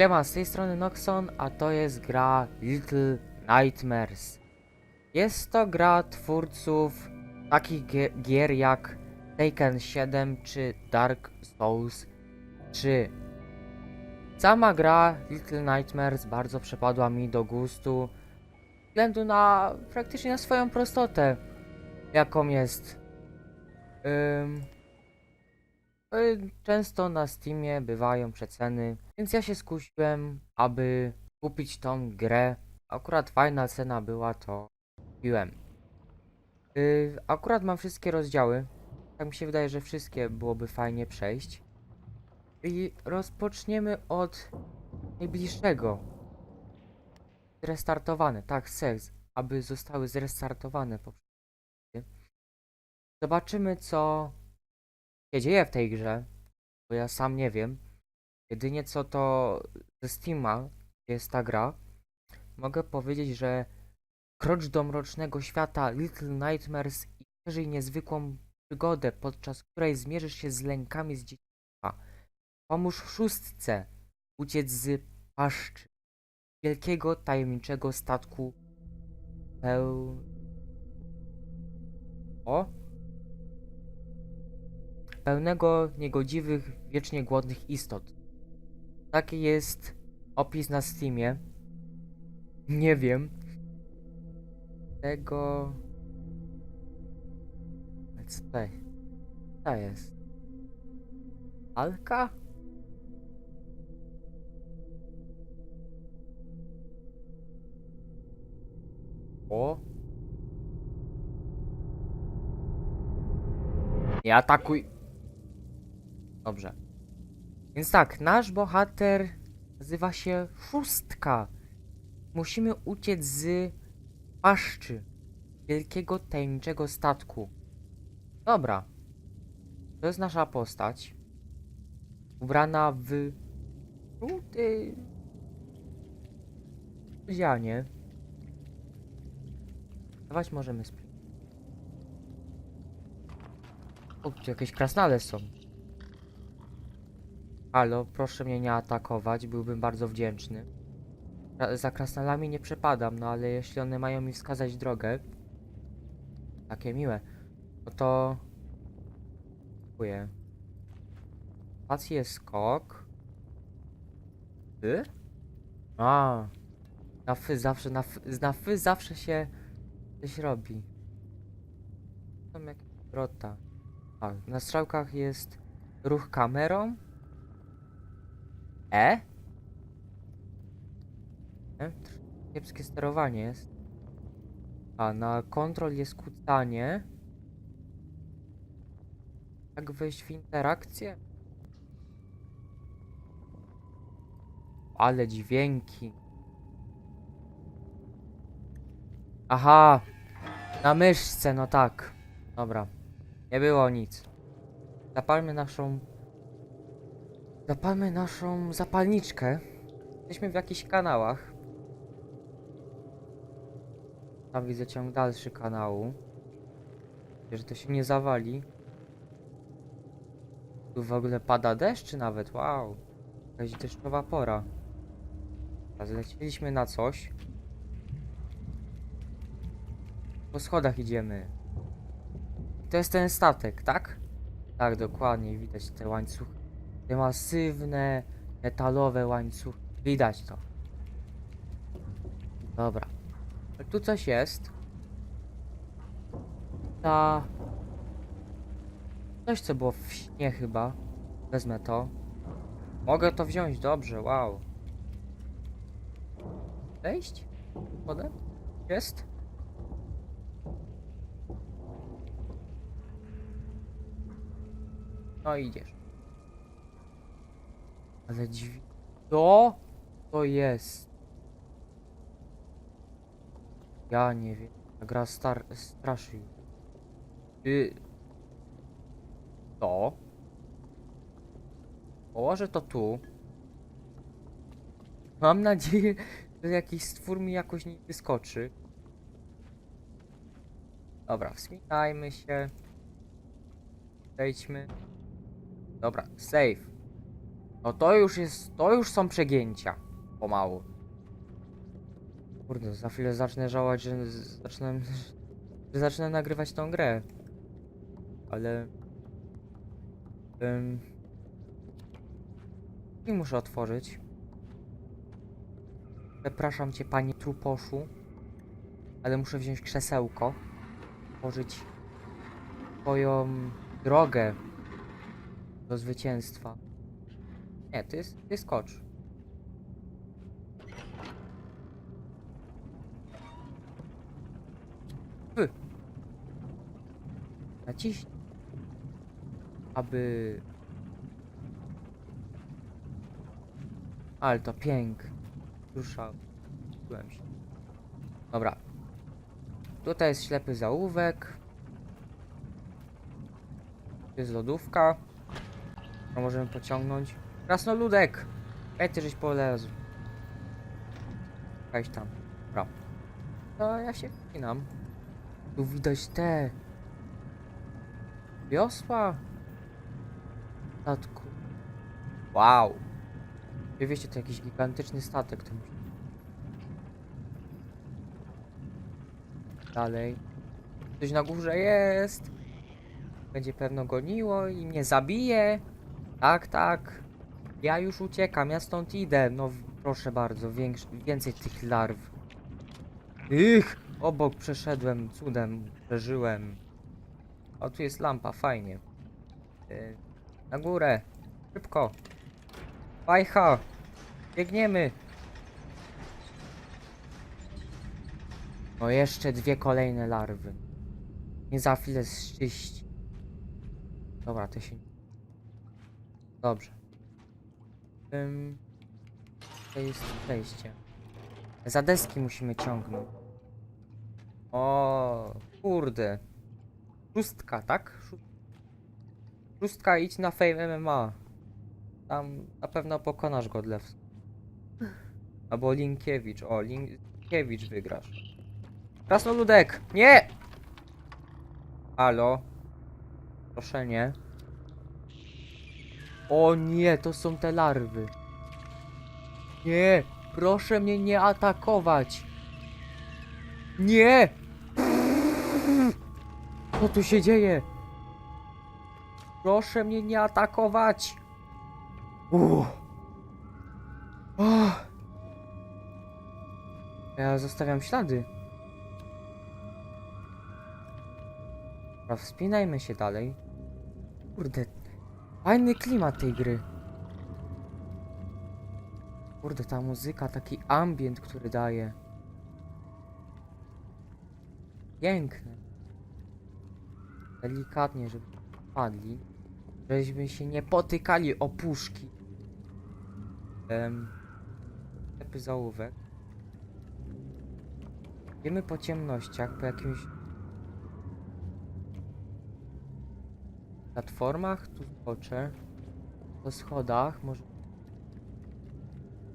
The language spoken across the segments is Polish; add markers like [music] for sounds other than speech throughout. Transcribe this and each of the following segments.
Siema, z tej strony Noxon, a to jest gra Little Nightmares. Jest to gra twórców takich gie- gier jak Taken 7 czy Dark Souls 3. Sama gra Little Nightmares bardzo przypadła mi do gustu względu na praktycznie na swoją prostotę, jaką jest. Ym, często na Steamie bywają przeceny, więc ja się skusiłem, aby kupić tą grę. Akurat fajna cena była, to kupiłem. Y, akurat mam wszystkie rozdziały. Tak mi się wydaje, że wszystkie byłoby fajnie przejść. I rozpoczniemy od najbliższego. Zrestartowane, tak, seks, aby zostały zrestartowane. Zobaczymy, co się dzieje w tej grze, bo ja sam nie wiem. Jedynie co to ze Steama jest ta gra. Mogę powiedzieć, że krocz do mrocznego świata Little Nightmares i przeżyj niezwykłą przygodę, podczas której zmierzysz się z lękami z dzieciństwa. Pomóż szóstce uciec z paszczy wielkiego tajemniczego statku peł... O? Pełnego niegodziwych, wiecznie głodnych istot. Taki jest opis na Steamie. Nie wiem. Tego... Let's play. Co jest? Alka? O! Nie atakuj! Dobrze. Więc tak, nasz bohater nazywa się Szóstka. Musimy uciec z paszczy wielkiego tajemniczego statku. Dobra. To jest nasza postać. Ubrana w żółty zianie. Dawać możemy sp... O, tu jakieś krasnale są. Halo, proszę mnie nie atakować, byłbym bardzo wdzięczny. Za krasnalami nie przepadam, no ale jeśli one mają mi wskazać drogę, takie miłe, no to... Dziękuję. Spacji jest skok. Ty? A. Na fy zawsze, na fy, na fy zawsze się coś robi. Tam jakieś wrota. A, na strzałkach jest ruch kamerą. E? e? Kiepskie sterowanie jest. A na kontrol jest kucanie. Jak wejść w interakcję? Ale dźwięki. Aha! Na myszce, no tak. Dobra. Nie było nic. Zapalmy naszą Zapalmy naszą zapalniczkę. Jesteśmy w jakichś kanałach. Tam widzę ciąg dalszy kanału. Że to się nie zawali. Tu w ogóle pada deszcz nawet? Wow. Jakaś deszczowa pora. A zleciliśmy na coś. Po schodach idziemy. To jest ten statek, tak? Tak, dokładnie. Widać te łańcuchy. Te masywne, metalowe łańcuchy. Widać to. Dobra. Ale Tu coś jest. Ta... Coś, co było w śnie chyba. Wezmę to. Mogę to wziąć, dobrze, wow. Wejść? Wodę? Jest? No idziesz. Ale dźwi... To? To jest. Ja nie wiem. Ta gra star... straszy. Ty... To? Położę to tu. Mam nadzieję, że jakiś stwór mi jakoś nie wyskoczy. Dobra, wspinajmy się. Zejdźmy. Dobra, save. No to już jest, to już są przegięcia. Pomału. Kurde, za chwilę zacznę żałować, że zacznę, [laughs] że zacznę nagrywać tą grę. Ale... Ym... I muszę otworzyć. Przepraszam cię, panie truposzu. Ale muszę wziąć krzesełko. Otworzyć swoją drogę do zwycięstwa. Nie, ty, ty skocz. Wy. Naciśnij. Aby... Ale to pięk. Ruszał. Czułem się. Dobra. Tutaj jest ślepy zaułek. Tu jest lodówka. To możemy pociągnąć. Krasnoludek! Ej, ty żeś polezł. Weź tam. Dobra. To ja się wpinam. Tu widać te... Wiosła. Statku. Wow. Wiecie, to jakiś gigantyczny statek. To musi... Dalej. Coś na górze jest. Będzie pewno goniło i mnie zabije. Tak, tak. Ja już uciekam, ja stąd idę. No proszę bardzo, większ, więcej tych larw. Ich! Obok przeszedłem, cudem przeżyłem. O, tu jest lampa, fajnie. Y, Na górę. Szybko. Fajcha. Biegniemy. No jeszcze dwie kolejne larwy. Nie za chwilę zczyści. Dobra, to się... Dobrze. Ym... To jest przejście. Za deski musimy ciągnąć. O, kurde. Szóstka, tak? Szó- Szóstka, idź na Fame MMA. Tam na pewno pokonasz Godlew. Albo Linkiewicz. O, Linkiewicz wygrasz. Krasnoludek! Nie! Halo? Proszę nie. O nie, to są te larwy. Nie, proszę mnie nie atakować. Nie! Co tu się dzieje? Proszę mnie nie atakować. Uff. Oh. Ja zostawiam ślady. Dobra, wspinajmy się dalej. Kurde, fajny klimat tej gry. Kurde, ta muzyka, taki ambient, który daje. Piękny. Delikatnie, żeby padli. Żebyśmy się nie potykali o puszki. Um, ślepy zaułek. Idziemy po ciemnościach, po jakimś platformach, tu skoczę. Po schodach, może...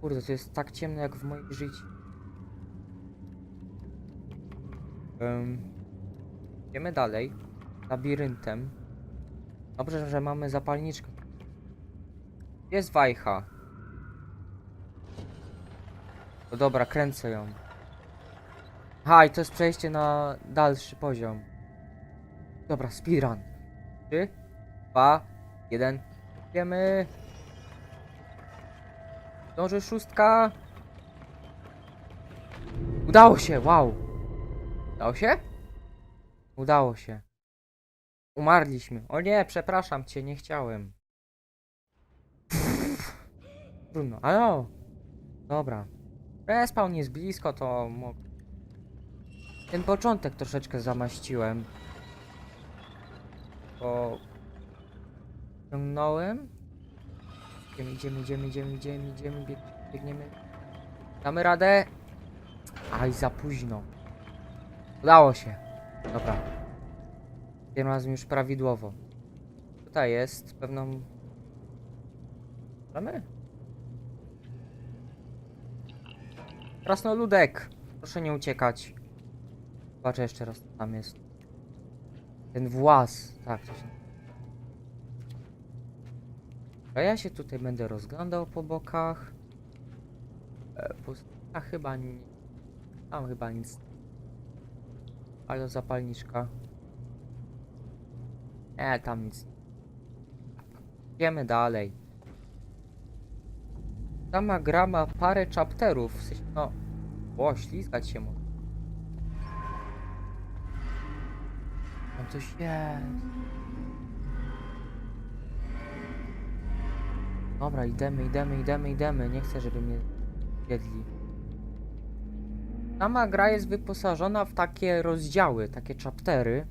Kurde, to jest tak ciemno jak w moim życiu. Um, idziemy dalej. Labiryntem. Dobrze, że mamy zapalniczkę. Jest wajcha. No dobra, kręcę ją. Aha, i to jest przejście na dalszy poziom. Dobra, speedrun. 3, 2, 1. Wiemy. Dąży szóstka. Udało się, wow. Udało się? Udało się. Umarliśmy. O nie, przepraszam cię, nie chciałem. Trudno, ale o. Dobra. Respawn jest blisko, to mo... Ten początek troszeczkę zamaściłem. Bo... Ciągnąłem. Idziemy, idziemy, idziemy, idziemy, idziemy, idziemy, bieg, biegniemy. Damy radę. Aj, za późno. Udało się. Dobra. Tym razem już prawidłowo. Tutaj jest pewną... Możemy? Krasnoludek! Proszę nie uciekać. Zobaczę jeszcze raz, co tam jest. Ten włas. Tak, to się... A ja się tutaj będę rozglądał po bokach. E, pustynia chyba nie. Tam chyba nic. Ale zapalniczka. Nie, tam nic. Idziemy dalej. Sama gra ma parę chapterów. W sensie, no. O, ślizgać się może. Tam coś jest. Dobra, idziemy, idziemy, idziemy, idziemy. Nie chcę, żeby mnie jedli. Sama gra jest wyposażona w takie rozdziały, takie chaptery.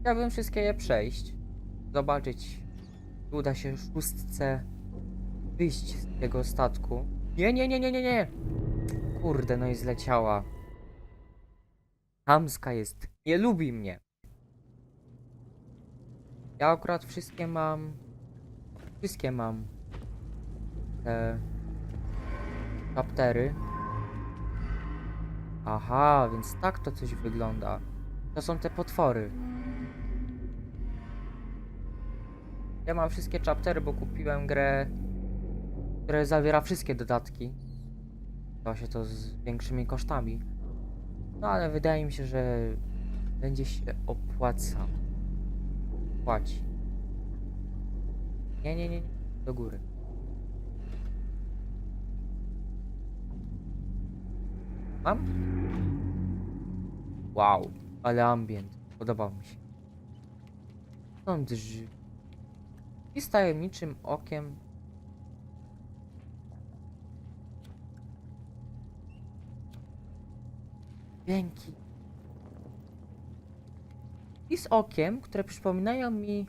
Chciałbym wszystkie je przejść. Zobaczyć, czy uda się szóstce wyjść z tego statku. Nie, nie, nie, nie, nie, nie! Kurde, no i zleciała. Hamska jest. Nie lubi mnie. Ja akurat wszystkie mam. Wszystkie mam. Te. Chaptery. Aha, więc tak to coś wygląda. To są te potwory. Ja mam wszystkie chaptery, bo kupiłem grę, która zawiera wszystkie dodatki. To się to z większymi kosztami. No ale wydaje mi się, że będzie się opłacał. Płaci. Nie, nie, nie, nie. Do góry. Mam? Wow, ale ambient. Podobał mi się. Są drzwi. I z tajemniczym okiem. Dźwięki. I z okiem, które przypominają mi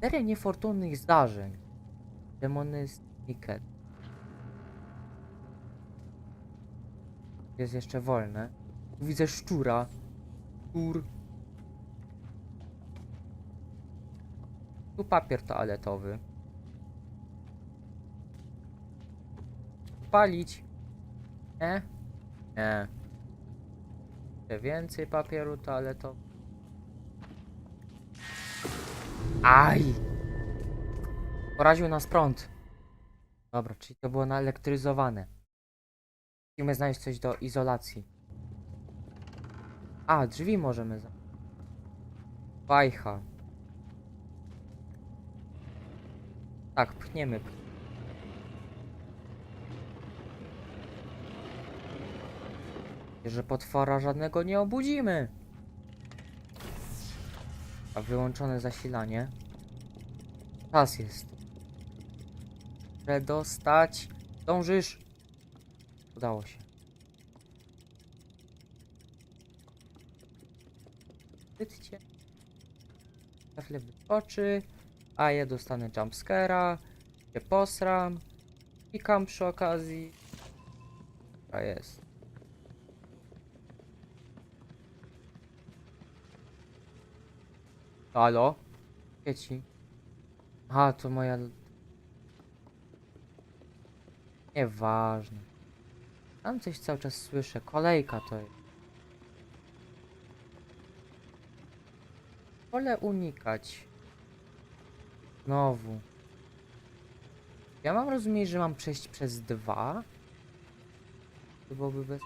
serię niefortunnych zdarzeń. Demony Snicket. Jest jeszcze wolne. Tu Widzę szczura. Szczur. Tu papier toaletowy. Palić. Nie? Nie. Jeszcze więcej papieru toaletowego. Aj! Poraził nas prąd. Dobra, czyli to było naelektryzowane. Musimy znaleźć coś do izolacji. A, drzwi możemy za... Wajcha. Tak, pchniemy. Że potwora żadnego nie obudzimy. A wyłączone zasilanie. Czas jest. Przedostać. Dążysz. Udało się. Chwilę wypoczy. A ja dostanę jumpscare'a. Się posram. Pikam przy okazji. A jest. Halo? Dzieci. Aha, to moja... Nieważne. Tam coś cały czas słyszę. Kolejka to jest. Wolę unikać. Znowu. Ja mam rozumieć, że mam przejść przez dwa? To byłoby bez...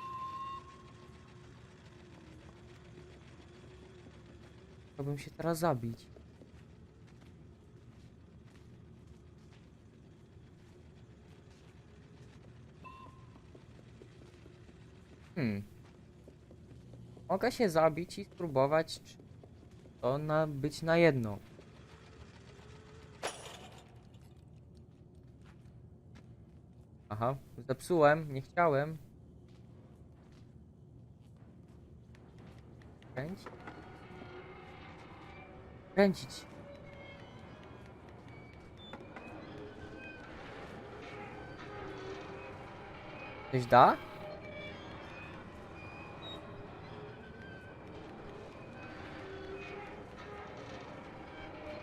Chciałbym się teraz zabić. Hmm. Mogę się zabić i spróbować, to na, być na jedną. Aha, zepsułem, nie chciałem. Kręć. Kręcić. Coś da?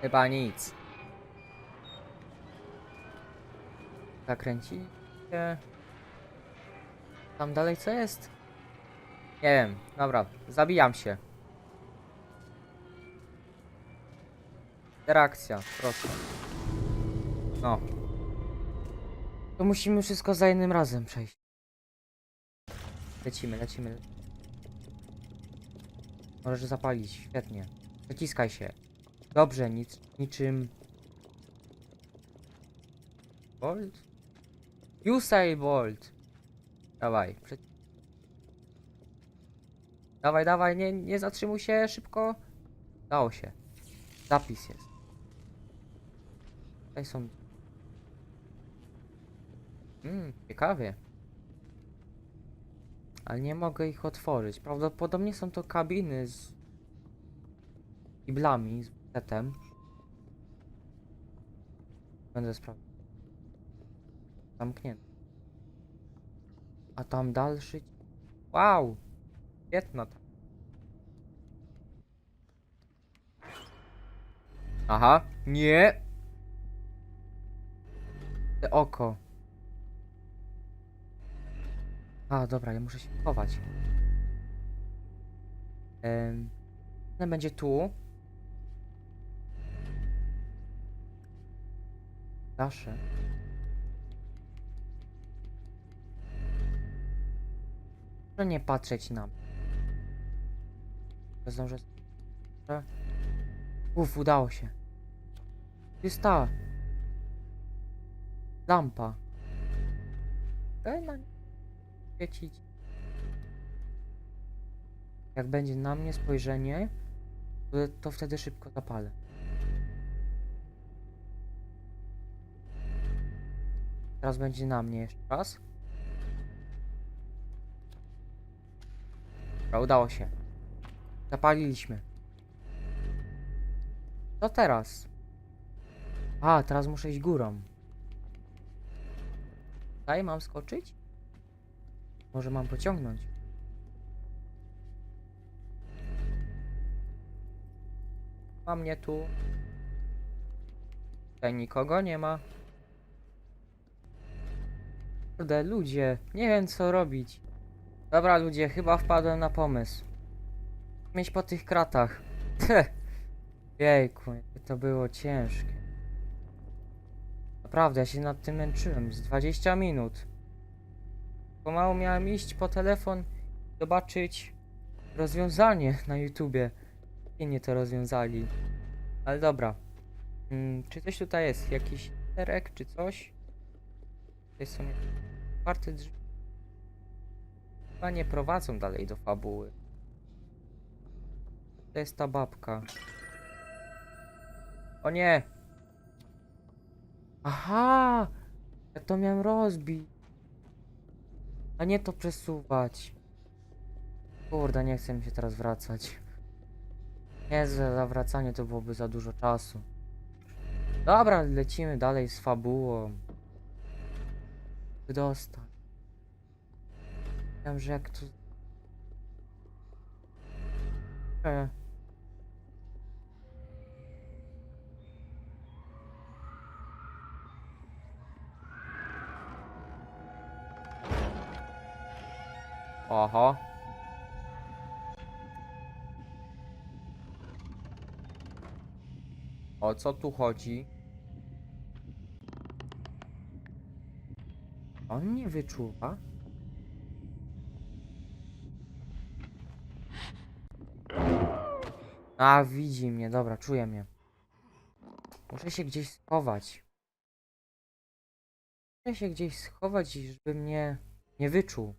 Chyba nic. Zakręci się. Tam dalej co jest? Nie wiem. Dobra, zabijam się. Reakcja, proszę. No, To musimy wszystko za jednym razem przejść. Lecimy, lecimy. Możesz zapalić, świetnie. Przeciskaj się. Dobrze, nic, niczym... Bolt? Usain Bolt! Dawaj, prze... Dawaj, dawaj, nie, nie zatrzymuj się, szybko. Dało się. Zapis jest. Tutaj są... Mmm, ciekawie. Ale nie mogę ich otworzyć. Prawdopodobnie są to kabiny z kiblami, z setem. Będę sprawdzał. Zamknięty. A tam dalszy. Wow! Świetna ta. Aha, nie! Te oko. A, dobra, ja muszę się chować. One będzie tu. Dasze. Proszę nie patrzeć na mnie. Zdążę. Proszę. Uf, udało się. Tu Jest ta. Lampa. Ej, na świecić. Jak będzie na mnie spojrzenie, to, to wtedy szybko zapalę. Teraz będzie na mnie jeszcze raz. Dobra, udało się. Zapaliliśmy. Co teraz? A, teraz muszę iść górą. Tutaj mam skoczyć? Może mam pociągnąć? Mam mnie tu. Tutaj nikogo nie ma. Kurde, ludzie, nie wiem co robić. Dobra ludzie, chyba wpadłem na pomysł. Mieć po tych kratach. Jejku, to było ciężkie. Naprawdę, ja się nad tym męczyłem z 20 minut. Pomału miałem iść po telefon, zobaczyć rozwiązanie [laughs] na YouTubie. Inni to rozwiązali. Ale dobra. Mm, czy coś tutaj jest? Jakiś terek czy coś? Tutaj są otwarte drzwi. Chyba nie prowadzą dalej do fabuły. To jest ta babka. O nie! Aha! Ja to miałem rozbić. A nie to przesuwać. Kurde, nie chcę mi się teraz wracać. Nie, za za wracanie to byłoby za dużo czasu. Dobra, lecimy dalej z fabułą. Wydostać. Wiem, że jak to... E. Oho. O co tu chodzi? On nie wyczuwa? A, widzi mnie, dobra, czuje mnie. Muszę się gdzieś schować. Muszę się gdzieś schować, żeby mnie nie wyczuł.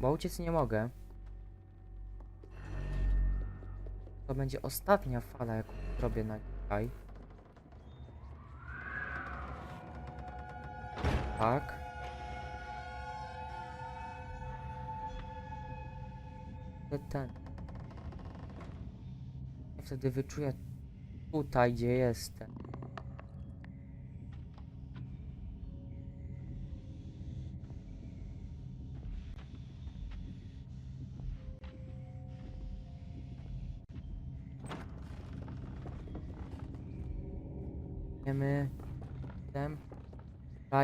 Bo uciec nie mogę. To będzie ostatnia fala, jaką zrobię na dzisiaj. Tak. To ten. Ja wtedy wyczuję tutaj, gdzie jestem.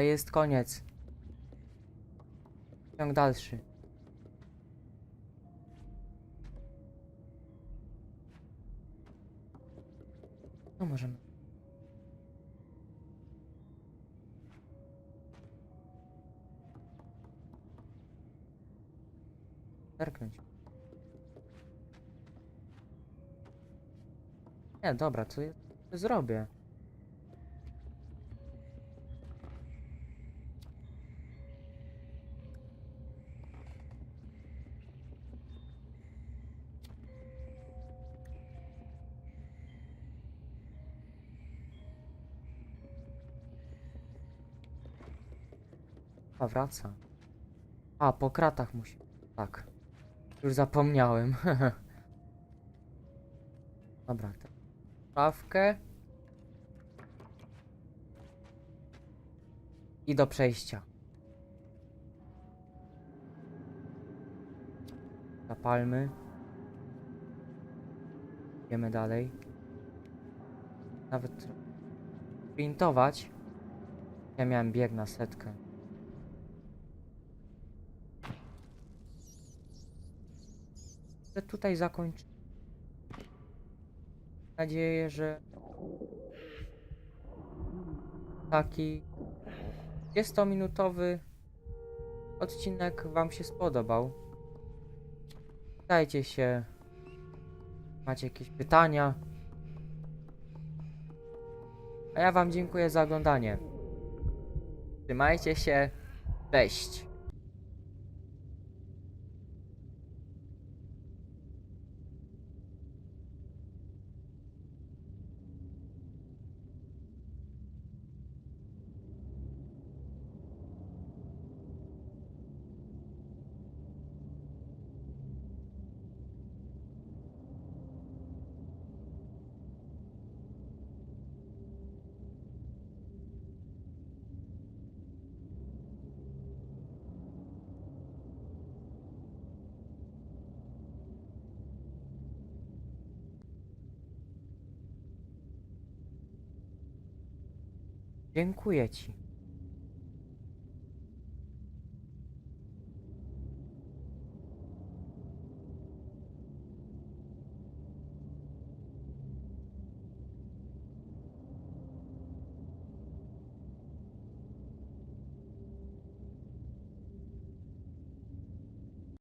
jest koniec. Ciąg dalszy. No możemy. Zerknąć. Nie, dobra, co ja zrobię? A wraca. A, po kratach musi. Tak. Już zapomniałem. [laughs] Dobra, tę szafkę. I do przejścia. Zapalmy. Idziemy dalej. Nawet printować. Ja miałem bieg na setkę. Chcę tutaj zakończyć. Mam nadzieję, że taki 20-minutowy odcinek Wam się spodobał. Dajcie się. Macie jakieś pytania? A ja Wam dziękuję za oglądanie. Trzymajcie się. Cześć. Dziękuję Ci.